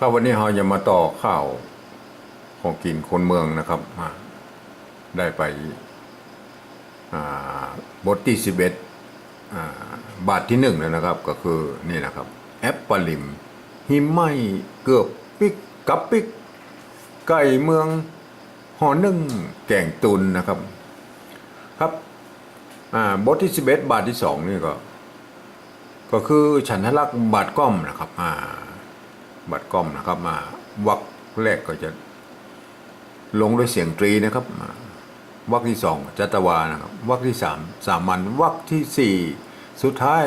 ครับวันนี้เราจะมาต่อข้าวของกินคนเมืองนะครับมาได้ไปบทที่สิบเอ็ดบาทที่หนึ่งแล้วนะครับ ก็คือนี่นะครับ แอปปลิมหิมไหมเกือบปิกกับปิก ไก่เมืองหอนึ่งแกงตุนนะครับ ครับบทที่สิบเอ็ดบาทที่สองนี่ก็ ก็คือฉันทลักษ์บาทก้อมนะครับอ่า บัตรก้อมนะครับมาวักแรกก็จะลงด้วยเสียงตรีนะครับวักที่สองจัตวานะครับวักที่สามสามัญวักที่สี่สุดท้าย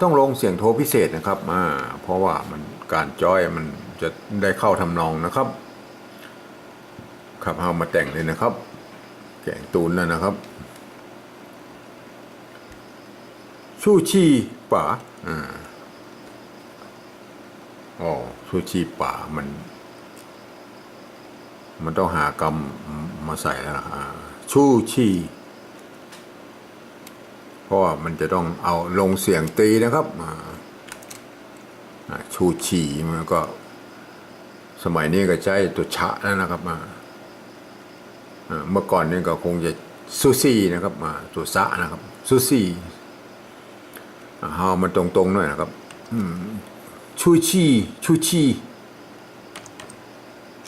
ต้องลงเสียงโทพิเศษนะครับอ่าเพราะว่ามันการจ้อยมันจะได้เข้าทำนองนะครับ ครับเอามาแต่งเลยนะครับ แกงตูนแล้วนะครับ ชูชีป่าอ่า อ๋อชูชีป่ามัน มันต้องหากรรมมาใส่แล้วล่ะชูชีเพราะว่ามันจะต้องเอาลงเสียงตีนะครับชูชีมันก็ สมัยนี้ก็ใช้ตัวชะแล้วนะครับอ่าเมื่อก่อนนี่ก็คงจะซูซี่นะครับอ่าตัวสะนะครับซูซีอ่าเอามันตรงๆหน่อยนะครับ ชูชีชูชี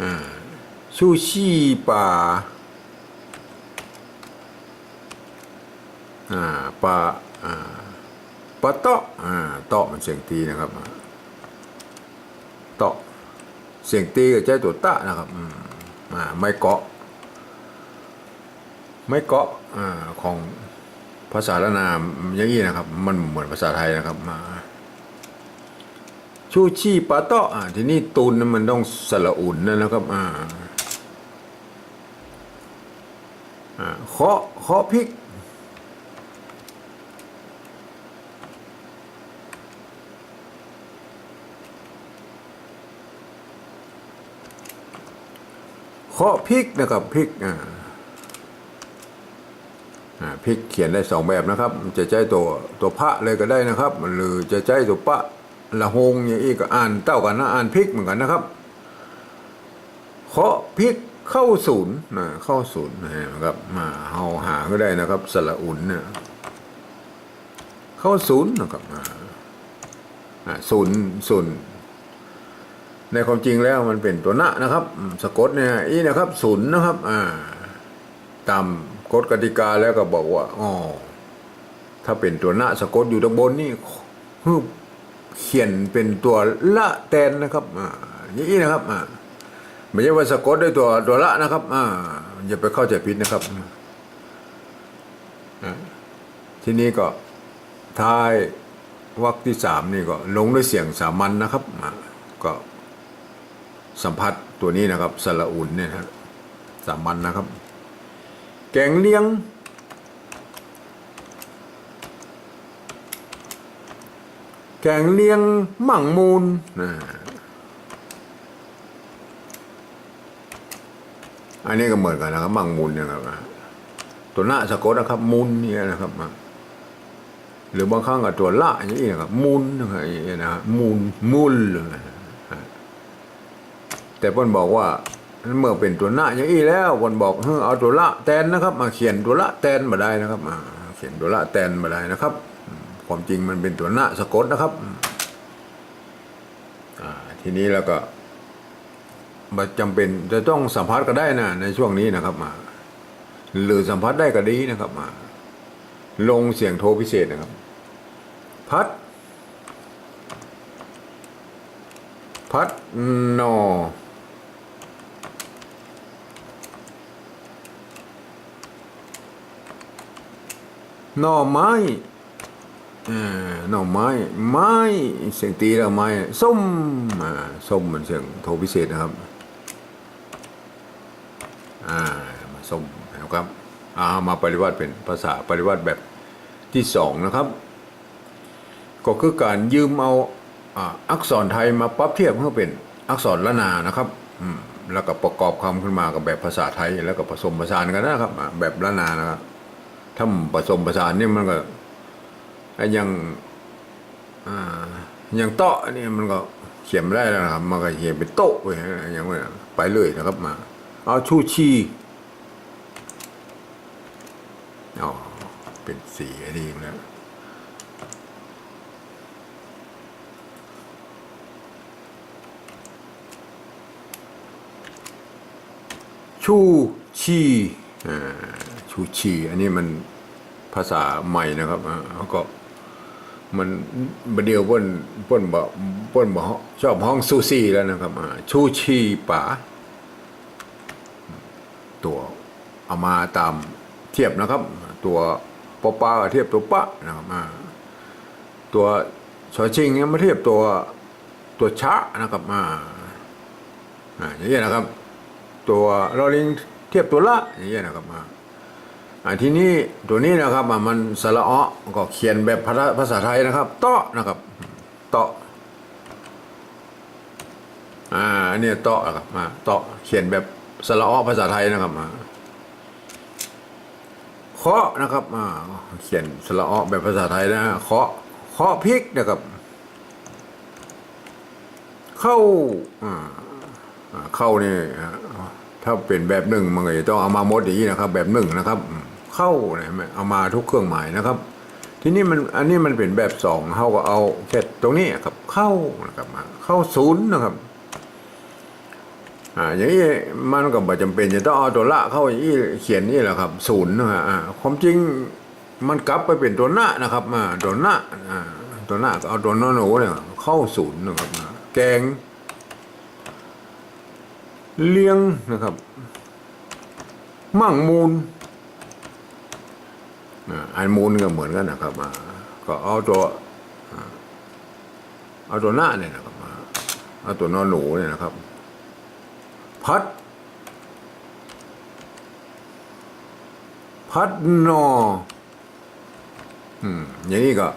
อ่าชูชีป่าอ่าป่าอ่าปะเตาะอ่าเตาะมันเสียงตีนะครับเตาะเสียงตีกับใจตัวตะนะครับอืมอ่าไม่เกาะ ไม่เกาะอ่าของภาษาละนามอย่างนี้นะครับ มันเหมือนภาษาไทยนะครับมา ชูชีปาเตาะอ่าทีนี้ตูนมันต้องสระอุ่นนะครับอ่าอ่าเคาะเคาะพริกเคาะพริกนะครับพริกอ่าพริกเขียนได้สองแบบนะครับ จะใช้ตัวตัวพระเลยก็ได้นะครับหรือจะใช้ตัวปะ ละหงอย่างอีกก็อ่านเต้ากันนะอ่านพริกเหมือนกันนะครับเคาะพริกเข้าศูนย์นะเข้าศูนย์นะครับมาเฮาหาก็ได้นะครับ สระอุ่นเนี่ยเข้าศูนย์นะครับอ่าศูนย์ศูนย์ในความจริงแล้วมันเป็นตัวหน้านะครับ สะกดเนี่ยอีนะครับศูนย์นะครับอ่าตามกฎกติกาแล้วก็บอกว่าอ๋อถ้าเป็นตัวหน้าสะกดอยู่ตรงบนนี่ฮึบ เขียนเป็นตัวละแตนนะครับอ่าอย่างนี้นะครับอ่าไม่ใช่ว่าสะกดด้วยตัวตัวละนะครับอ่าอย่าไปเข้าใจผิดนะครับทีนี้ก็ท้ายวรรคที่สามนี่ก็ลงด้วยเสียงสามัญนะครับก็สัมผัสตัวนี้นะครับสระอุ่นเนี่ยนะสามัญนะครับ แกงเลี้ยง แกงเลียงหมั่งมูลนะอันนี้ก็เหมือนกันนะครับหมั่งมูลเนี่ยครับตัวหน้าสะกดนะครับ มูลเนี่ยนะครับหรือบางครั้งกับตัวละอย่างนี้นะครับมูลนะครับนะมูลมูลแต่เพิ่นบอกว่าเมื่อเป็นตัวหน้าอย่างนี้แล้วเพิ่นบอกเฮ้อเอาตัวละแตนนะครับ มาเขียนตัวละแตนมาได้นะครับมาเขียนตัวละแตนมาได้นะครับ ความจริงมันเป็นตัวหน้าสะกดนะครับทีนี้แล้วก็บ่จำเป็นจะต้องสัมผัสก็ได้นะในช่วงนี้นะครับมาหรือสัมผัสได้ก็ดีนะครับมาลงเสียงโทรพิเศษนะครับ พัด พัดนอหน่อไม้ หน่อไม้ ไม้เสียงตีแล้วไม้ส้มส้มมันเสียงโทพิเศษนะครับอ่ามาส้มนะครับอ่ามาปริวัติเป็นภาษาปริวัติแบบที่สองนะครับ ก็คือการยืมเอาอักษรไทยมาปรับเทียบเพื่อเป็นอักษรละนานะครับแล้วก็ประกอบคำขึ้นมากับแบบภาษาไทย แล้วก็ผสมผสานกันนะครับ แบบละนานะครับถ้าผสมผสานนี่มันก็ อ้อย่างอย่างเตาะนี่มันก็เขียนได้แล้วนะครับมันก็เขียนเป็นโต๊ะไปอย่างเงี้ยไปเลยนะครับมา เอาชูชีอ๋อเป็นสีอันนี้แล้วชูชีอ่าชูชี อันนี้มันภาษาใหม่นะครับอ่าแล้วก็ มันบเดียวเป้นเป้นบ่เป้นบ่ชอบห้องซูซี่แล้วนะครับอ่าชูชีป๋าตัวเอามาตามเทียบนะครับ ตัวปอปาเทียบตัวปะนะครับอ่าตัวชอชิงเนี่ยมาเทียบตัวตัวชะนะครับอ่าอ่าอย่างนี้ยนะครับ ตัวลอลิงเทียบตัวละอย่างเงี้ยนะครับมา ทีนี้ตัวนี้นะครับมันสระเอก็เขียนแบบภาษาไทยนะครับเตาะนะครับเตาะอ่าอันนี้เตาะนะครับมาเตาะเขียนแบบสระอภาษาไทยนะครับมาเคาะนะครับอ่าเขียนสระอแบบภาษาไทยนะเคาะเคาะพริกนะครับเข้าอ่าเข้านี่ถ้าเป็นแบบหนึ่งมันก็จะต้องเอามาหมดอย่างนี้นะครับ แบบหนึ่งนะครับ เข้าเนี่ยเอามาทุกเครื่องหมายนะครับ ทีนี้มันอันนี้มันเป็นแบบสองเขาก็เอาแค่ตรงนี้ครับเข้านะครับมาเข้าศูนย์นะครับอ่าอย่างนี้มันก็บ่จำเป็นจะต้องเอาตัวละเข้าอย่างนี้เขียนนี่แหละครับศูนย์นะฮะอ่าความจริงมันกลับไปเป็นตัวหน้านะครับมาตัวหน้าอ่าตัวหน้าก็เอาตัวนอหนูเนี่ยเข้าศูนย์นะครับแกง เลี้ยงนะครับ มั่งมูล อันมูลก็เหมือนกันนะครับอ่าก็เอาตัวเอาตัวหน้าเนี่ยนะครับอ่าเอาตัวนอนหนูเนี่ยนะครับ พัด พัดนออืมอย่างนี้ก็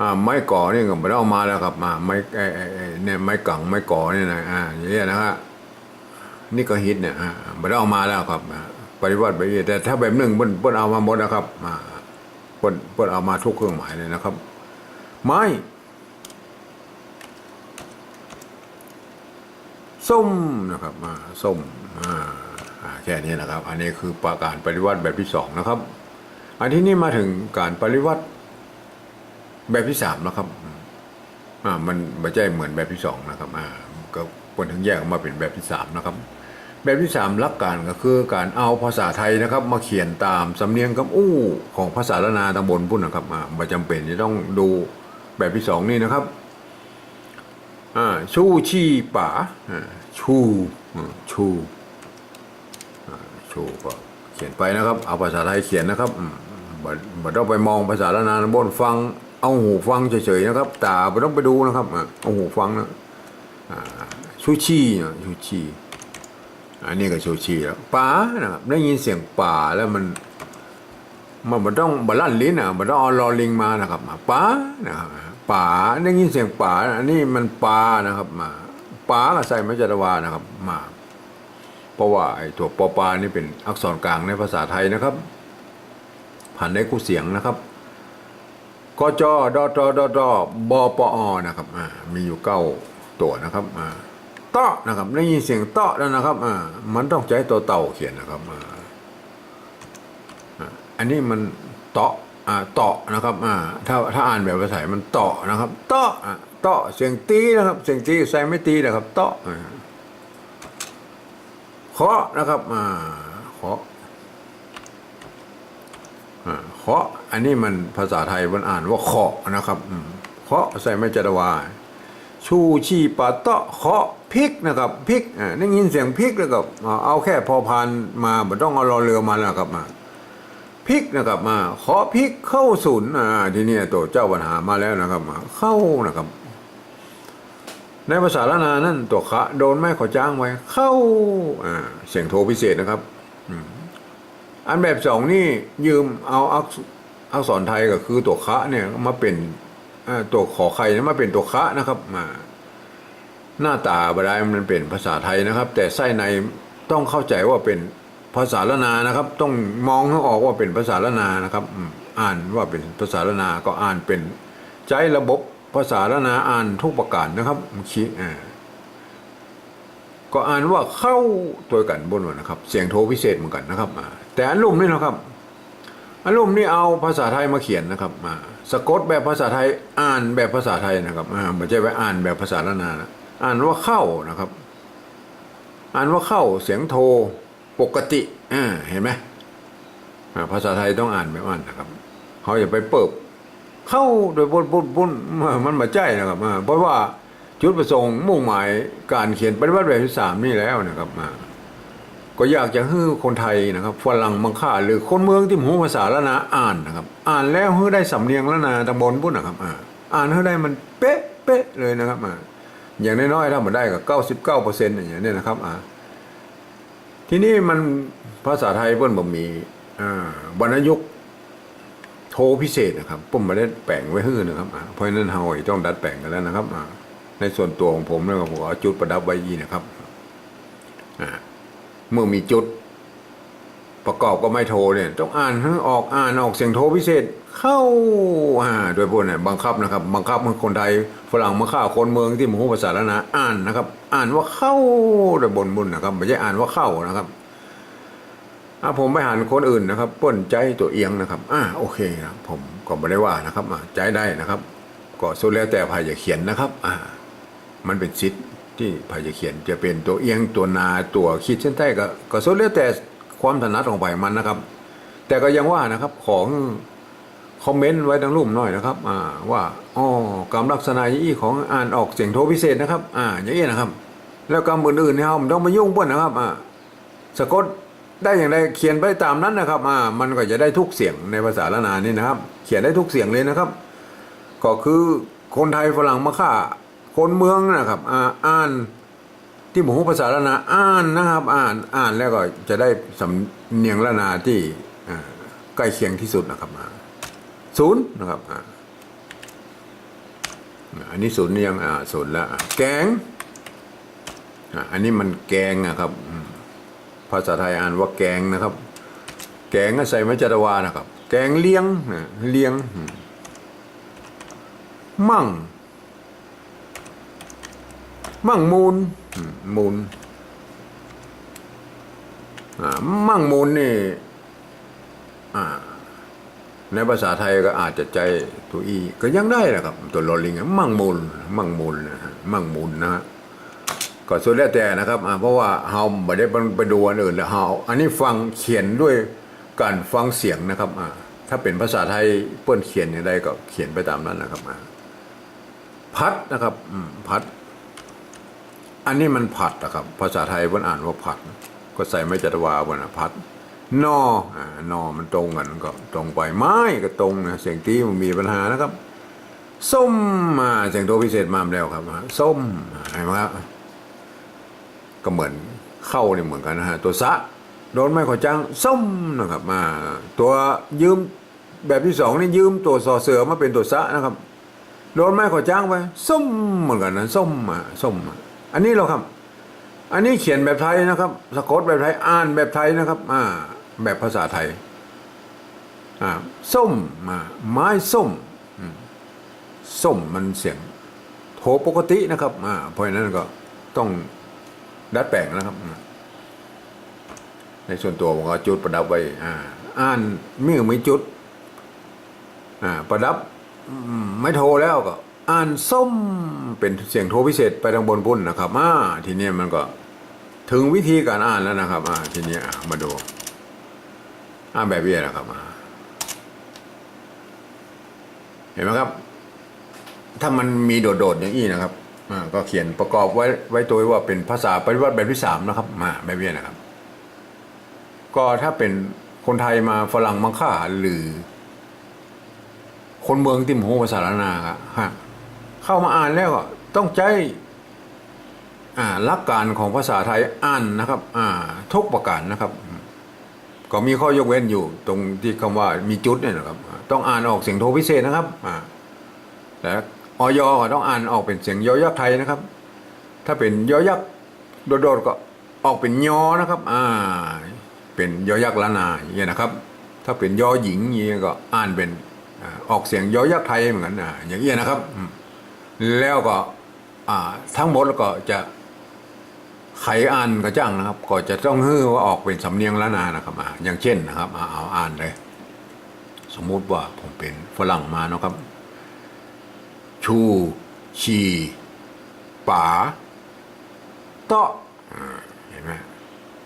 อ่าไม้ก่อเนี่ยก็ไม่ได้เอามาแล้วครับมาไม้ไอ้ไอ้เนี่ยไม้กังไม้ก่อเนี่ยนะอ่าอย่างเงี้ยนะฮะนี่ก็ฮิตเนี่ยอ่าไม่ได้เอามาแล้วครับ ปฏิวัติไปเรื่อยแต่ถ้าแบบหนึ่งเปิ้นเปิ้นเอามาหมดนะครับมาเปิ้นเปิ้นเอามาทุกเครื่องหมายเลยนะครับ ไม้ส้มนะครับมาส้มอ่าแค่นี้นะครับ อันนี้คือประการปฏิวัติแบบที่สองนะครับ อันที่นี่มาถึงการปฏิวัติแบบที่สามนะครับอ่ามันไม่ใช่เหมือนแบบที่สองนะครับอ่าก็คนถึงแยกออกมาเป็นแบบที่สามนะครับ แบบที่สามหลักการก็คือการเอาภาษาไทยนะครับ มาเขียนตามสำเนียงคำอู้ของภาษาละนาตำบลพุ่นนะครับอ่าไม่จำเป็นจะต้องดูแบบที่สองนี่นะครับอ่าชูชีป่าชู่ชู่ชูก็เขียนไปนะครับ เอาภาษาไทยเขียนนะครับบ่บ่ต้องไปมองภาษาละนาตำบลฟัง เอาหูฟังเฉยๆนะครับตาไม่ต้องไปดูนะครับเอาหูฟังนะชูชีอะชูชี อันนี้ก็โชชีแล้วป๋านะครับได้ยินเสียงป่าแล้วมัน มันมันต้องบลั่นลิ้นอะมันต้องเอาลอลิงมานะครับมาป๋านะครับป๋าได้ยินเสียงป๋าอันนี้มันปลานะครับ มาป๋าก็ใส่ไม่จัตวานะครับ มา เพราะว่าไอ้ตัวปอปานี่เป็นอักษรกลางในภาษาไทยนะครับ ผ่านได้คู่เสียงนะครับกจดตดดบปอนะครับมีอยู่เก้าตัวนะครับอ่า เตาะนะครับได้ยินเสียงเตาะแล้วนะครับอ่ามันต้องใช้ตัวเต่าเขียนนะครับอ่าอันนี้มันเตาะอ่าเตาะนะครับอ่าถ้าถ้าอ่านแบบภาษาไทยมันเตาะนะครับเตาะอ่าเตาะเสียงตีนะครับ เสียงตีใส่ไม่ตีนะครับเตาะอ่าเคาะนะครับอ่าเคาะอ่าเคาะอันนี้มันภาษาไทยมันอ่านว่าเคาะนะครับอืมเคาะใส่ไม่จัตวาชูชีปาเตาะเคาะ พริกนะครับพริกอ่าได้ยินเสียงพริกแล้วก็เอาแค่พอพานมาไม่ต้องเอารอเรือมาแล้วครับมาพริกนะครับมาเคาะพริกเข้าศูนย์อ่าทีนี้ตัวเจ้าปัญหามาแล้วนะครับมาเข้านะครับ ในภาษาละนานั่นตัวคะโดนแม่ขอจ้างไว้ เข้าอ่าเสียงโทพิเศษนะครับอันแบบสองนี่ยืมเอาอักษอักษรไทยก็คือตัวคะเนี่ยมาเป็นตัวขอไข่มาเป็นตัวคะนะครับมา หน้าตาบดายมันเป็นภาษาไทยนะครับ แต่ไส้ในต้องเข้าใจว่าเป็นภาษาละนานะครับ ต้องมองให้ออกว่าเป็นภาษาละนานะครับอ่านว่าเป็นภาษาละนาก็อ่านเป็นใจระบบภาษาละนาอ่านทุกประการนะครับคิอ่าก็อ่านว่าเข้าตัวกันบนวันนะครับ เสียงโทพิเศษเหมือนกันนะครับแต่อันลุ่มนี่นะครับอันลุ่มนี่เอาภาษาไทยมาเขียนนะครับมาสะกดแบบภาษาไทยอ่านแบบภาษาไทยนะครับไม่ใช่ไปอ่านแบบภาษาละนานะ อ่านว่าเข้านะครับ อ่านว่าเข้าเสียงโทปกติอ่าเห็นไหมภาษาไทยต้องอ่านแบบอ่านนะครับเขาอย่าไปเปิบเข้าโดยบนบนบนมันมาใจนะครับอ่าเพราะว่าจุดประสงค์มุ่งหมายการเขียนปฏิบัติแบบที่สามนี่แล้วนะครับอ่าก็อยากจะให้คนไทยนะครับฝรั่งมังค่าหรือคนเมืองที่หูภาษาละนาอ่านนะครับ อ่านแล้วให้ได้สำเนียงละนาตำบลพุ่นนะครับ อ่าอ่านให้ได้มันเป๊ะเป๊ะเลยนะครับอ่า อย่างน้อยๆถ้ามันได้ก็เก้าสิบเก้าเปอร์เซ็นต์อย่างนี้นะครับอ่าทีนี้มันภาษาไทยเพิ่นบ่มีอ่าวรรณยุกต์โทพิเศษนะครับผมไม่ได้แปลงไว้ฮื้อนะครับอ่าเพราะฉะนั้นเฮาต้องดัดแปลงกันแล้วนะครับอ่าในส่วนตัวของผมเนี่ยผมเอาจุดประดับไว้ยีนะครับอ่าเมื่อมีจุดประกอบก็ไม่โทเนี่ย ต้องอ่านให้ออกอ่านออกเสียงโทพิเศษ เข้าอ่าโดยพวกเนี่ยบังคับนะครับบังคับคนไทยฝรั่งมาฆ่าคนเมืองที่มหูภาษาละนะอ่านนะครับ อ่านว่าเข้าโดยบนบุญนะครับไม่ใช่อ่านว่าเข้านะครับอ่าผมไปหันคนอื่นนะครับป้นใจตัวเอียงนะครับอ่าโอเคนะผมก็ไม่ได้ว่านะครับอ่าใจได้นะครับ ก็สุดแล้วแต่ภายจะเขียนนะครับ อ่า มันเป็นสิทธิ์ที่ภายจะเขียนจะเป็นตัวเอียงตัวนาตัวขีดเส้นใต้ก็ก็สุดแล้วแต่ความถนัดของฝ่ายมันนะครับ แต่ก็ยังว่านะครับของ คอมเมนต์ไว้ดังรูปหน่อยนะครับอ่าว่าอ๋อกรรมลักษณะอย่างนี้ของอ่านออกเสียงโทพิเศษนะครับอ่าอย่างนี้นะครับ แล้วกรรมอื่นๆเนี่ยผมต้องมายุ่งเพื่นนะครับอ่าสะกดได้อย่างไรเขียนไปตามนั้นนะครับอ่ามันก็จะได้ทุกเสียงในภาษาละนานี่นะครับ เขียนได้ทุกเสียงเลยนะครับ ก็คือคนไทยฝรั่งมาฆ่า คนเมืองนะครับอ่าอ่านที่หมู่ภาษาละนาอ่านนะครับ อ่านอ่านแล้วก็จะได้สำเนียงละนาที่ใกล้เคียงที่สุดนะครับ ศูนย์นะครับอันนี้ศูนย์นี่ยังอ่าศูนย์แล้วแกงอันนี้มันแกงนะครับ ภาษาไทยอ่านว่าแกงนะครับ แกงก็ใส่ไม้จัตวานะครับ แกงเลี้ยงนะเลี้ยง มั่ง มั่งมูลมูลมั่งมูลนี่อ่า ในภาษาไทยก็อาจจะใจตัวอีก็ยังได้นะครับ ตัวลอลิงะมั่งมูลมั่งมูลนะมั่งมูลนะฮะก็สุดแล้วแต่นะครับเพราะว่าเฮาไม่ได้ไปดูอันอื่นแล้วเฮาอันนี้ฟังเขียนด้วยการฟังเสียงนะครับถ้าเป็นภาษาไทยเปิ้นเขียนอย่างไรก็เขียนไปตามนั้นนะครับอ่าพัดนะครับพัด อันนี้มันผัดนะครับ ภาษาไทยมันอ่านว่าผัด ก็ใส่ไม่จัตวาบนนะพัด นออ่านอมันตรงกันก็ตรงไปไม้ก็ตรงนะเสียงตีมันมีปัญหานะครับส้มมาเสียงโทพิเศษมาแล้วครับส้มเห็นไหมครับก็เหมือนเข้าเนี่ยเหมือนกันนะฮะตัวสะโดนไม่ขอจังส้มนะครับมาตัวยืมแบบที่สองนี่ยืมตัวสอเสือมาเป็นตัวสะนะครับ โดนไม้ขอจ้างไปส้มเหมือนกันนะส้มอะส้มอะอันนี้เราครับ อันนี้เขียนแบบไทยนะครับ สะกดแบบไทยอ่านแบบไทยนะครับ อ่า แบบภาษาไทยอ่าส้มมาไม้ส้มส้มมันเสียงโทปกตินะครับอ่าเพราะฉะนั้นก็ต้องดัดแปลงนะครับ ในส่วนตัวผมก็จุดประดับไว้อ่าอ่านมีมีจุดอ่าประดับไม่โทรแล้วก็ อ่านส้มเป็นเสียงโทรพิเศษไปทางบนพุ่นนะครับอ่าทีนี้มันก็ถึงวิธีการอ่านแล้วนะครับอ่าทีนี้มาดู อ่านแบบนี้นะครับอ่าเห็นไหมครับ ถ้ามันมีโดดๆอย่างนี้นะครับก็เขียนประกอบไว้ไว้ตัวว่าเป็นภาษาปฏิวัติแบบที่สามนะครับ มาแบบนี้นะครับ ก็ถ้าเป็นคนไทยมาฝรั่งมังค่าหรือ คนเมืองที่มโหภาษาลนาครับฮะเข้ามาอ่านแล้วต้องใจอ่าหลักการของภาษาไทยอ่านนะครับอ่าทุกประการนะครับ ก็มีข้อยกเว้นอยู่ตรงที่คำว่ามีจุดเนี่ยนะครับ ต้องอ่านออกเสียงโทพิเศษนะครับอ่าแต่ออยก็ต้องอ่านออกเป็นเสียงยอยักษ์ไทยนะครับ ถ้าเป็นยอยักษ์โดดๆก็ออกเป็นยอนะครับ อ่า เป็นยอยักษ์ละนาอย่างเงี้ยนะครับ ถ้าเป็นยอหญิงอย่างเงี้ยก็อ่านเป็นออกเสียงยอยักษ์ไทยเหมือนกันอ่าอย่างเงี้ยนะครับ แล้วก็อ่าทั้งหมดก็จะ ไขอ่านกระจ้างนะครับ ก็จะต้องฮื้อว่าออกเป็นสำเนียงละนานะครับออย่างเช่นนะครับอ่าเอาอ่านเลย สมมุติว่าผมเป็นฝรั่งมาเนาะครับ ชูชีป๋าเตาะเห็นไหม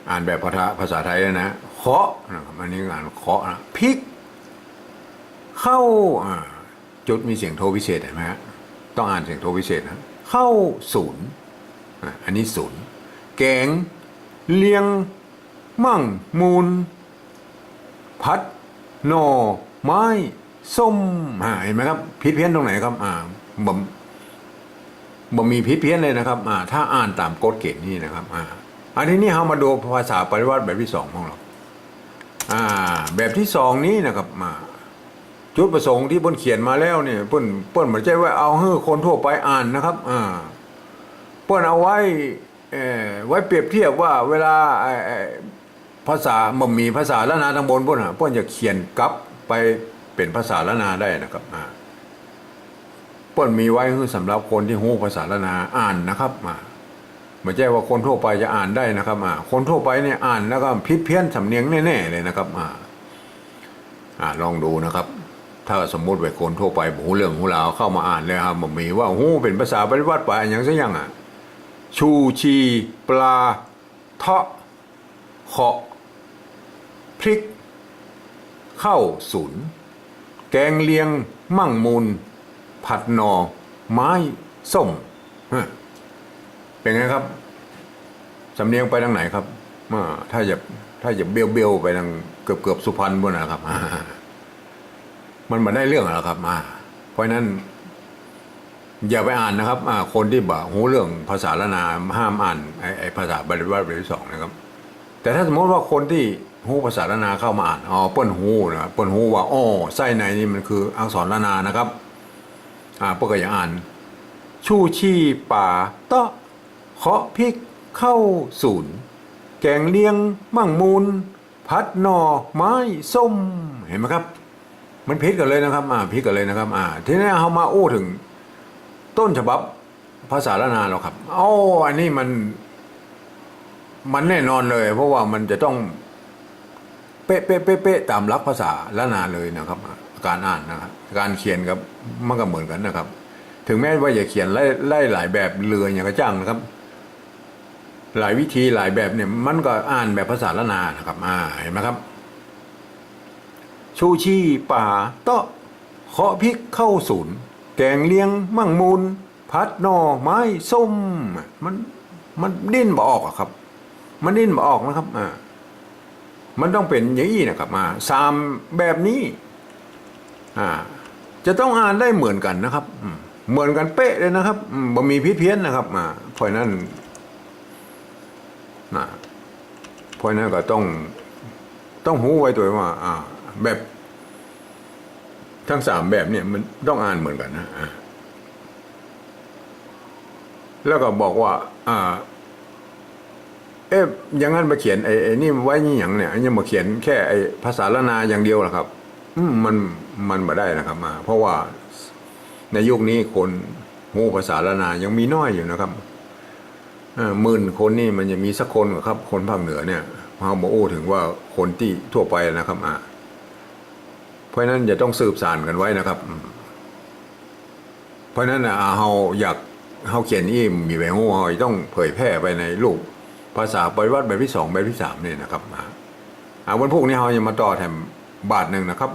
อ่านแบบภาษาภาษาไทยเลยนะเคาะนะครับอันนี้อ่านเคาะนะพริก เข้าจุดมีเสียงโทพิเศษเห็นไหมฮะต้องอ่านเสียงโทพิเศษนะเข้าศูนย์อันนี้ศูนย์ แกง เลียง มั่งมูล พัดหน่อไม้ส้มเห็นไหมครับผิดเพี้ยนตรงไหนครับ อ่าบ่มบ่มีผิดเพี้ยนเลยนะครับ อ่า ถ้าอ่านตามกฎเกณฑ์นี่นะครับ อ่า อันนี้นี่เรามาดูภาษาปริวัติแบบที่สองของเรา อ่า แบบที่สองนี้นะครับมาจุดประสงค์ที่พิ่นเขียนมาแล้วเนี่ยพิ่นเพิ่นหมือนใจว่าเอาให้คนทั่วไปอ่านนะครับ อ่าเพิ่นเอาไว้ ไว้เปรียบเทียบว่าเวลาภาษาบ่มีภาษาละนาทางบนพิ่นน่ะเพิ่นจะเขียนกลับไปเป็นภาษาละนาได้นะครับพุ่นมีไว้คือสำหรับคนที่รู้ภาษาละนาอ่านนะครับอ่าไม่ใช่ว่าคนทั่วไปจะอ่านได้นะครับอ่าคนทั่วไปเนี่ยอ่านแล้วก็ผิดเพี้ยนสำเนียงแน่ๆเลยนะครับอ่าอ่าลองดูนะครับ ถ้าสมมุติว่าคนทั่วไปหูเรื่องหูราวเข้ามาอ่านเลยครับมันมีว่าหูเป็นภาษาปริวัติไปอย่างสักอย่างอะ ชูชีปลา เทาะเคาะพริกเข้าศูนแกงเลียง มั่งมูล ผัดหนอไม้ ส้ม เป็นไงครับ สำเนียงไปทางไหนครับอ่าถ้าจะถ้าจะเบี้ยวเบี้ยวไปทางเกือบเกือบสุพรรณบนนะครับ มันมาได้เรื่องแล้วครับอ่าเพราะนั้น อย่าไปอ่านนะครับคนที่บ่หูเรื่องภาษาละนาห้ามอ่านไอ้ภาษาบริวารบริสองนะครับ แต่ถ้าสมมติว่าคนที่หูภาษาละนาเข้ามาอ่านอ๋อเปิ้นหูนะเปิ้นหูว่าอ๋อไส้ในนี่มันคืออักษรละนานะครับอ่าเปิ้นก็อย่าอ่าน ชูชีป่าเตาะเคาะพริกเข้าศูนย์แกงเลียงมั่งมูล พัดหน่อไม้ส้มเห็นไหมครับ มันพิษกันเลยนะครับอ่าพิษกันเลยนะครับอ่าทีนี้เรามาอู้ถึง ต้นฉบับภาษาละนาเราครับโอ้อันนี้มัน มันแน่นอนเลย เพราะว่ามันจะต้อง เป๊ะเป๊ะเป๊ะเป๊ะตามหลักภาษาละนาเลยนะครับ การอ่านนะครับการเขียนครับมันก็เหมือนกันนะครับ ถึงแม้ว่าจะเขียนไล่ไล่หลายแบบเรืออย่างกระจ้างนะครับ หลายวิธีหลายแบบเนี่ย มันก็อ่านแบบภาษาละนานะครับอ่าเห็นไหมครับ ชูชีป่าเตาะเคาะพริกเข้าศูนย์ แกงเลียงมั่งมูล พัดนอไม้ส้ม มันมันดิ้นบ่ออกอะครับ มันดิ้นบ่ออกนะครับอ่ามันต้องเป็นอย่างนี้นะครับอ่าสามแบบนี้อ่าจะต้องอ่านได้เหมือนกันนะครับ เหมือนกันเป๊ะเลยนะครับบ่มีพิเพี้ยนนะครับอ่าเพราะนั้นนะเพราะฉะนั้นก็ต้องต้องหูไว้ตัวว่าอ่าแบบ ทั้งสามแบบเนี่ยมันต้องอ่านเหมือนกันนะแล้วก็บอกว่า อ่า เอ๊ะอย่างนั้นมาเขียนไอ้ไอ้นี่ไว้นี่อย่างเนี่ยอันนี้มาเขียนแค่ไอ้ภาษาละนาอย่างเดียวเหรอครับ อืมมันมันมาได้นะครับมา เพราะว่าในยุคนี้คนหูภาษาละนายังมีน้อยอยู่นะครับหมื่นคนนี่มันจะมีสักคนครับ คนภาคเหนือเนี่ยเราบอกโอ้ถึงว่าคนที่ทั่วไปนะครับอ่า ราะนั้นจะต้องสืบสานกันไว้นะครับ เพราะนั้นนะอ่าเราอยากเฮาเขียนนี่มีแววเราต้องเผยแพร่ไปในรูปภาษาปริวัติแบบที่สองแบบที่สามนี่นะครับอ่าวันพวกนี้เราจะมาต่อแถมบาทหนึ่งนะครับ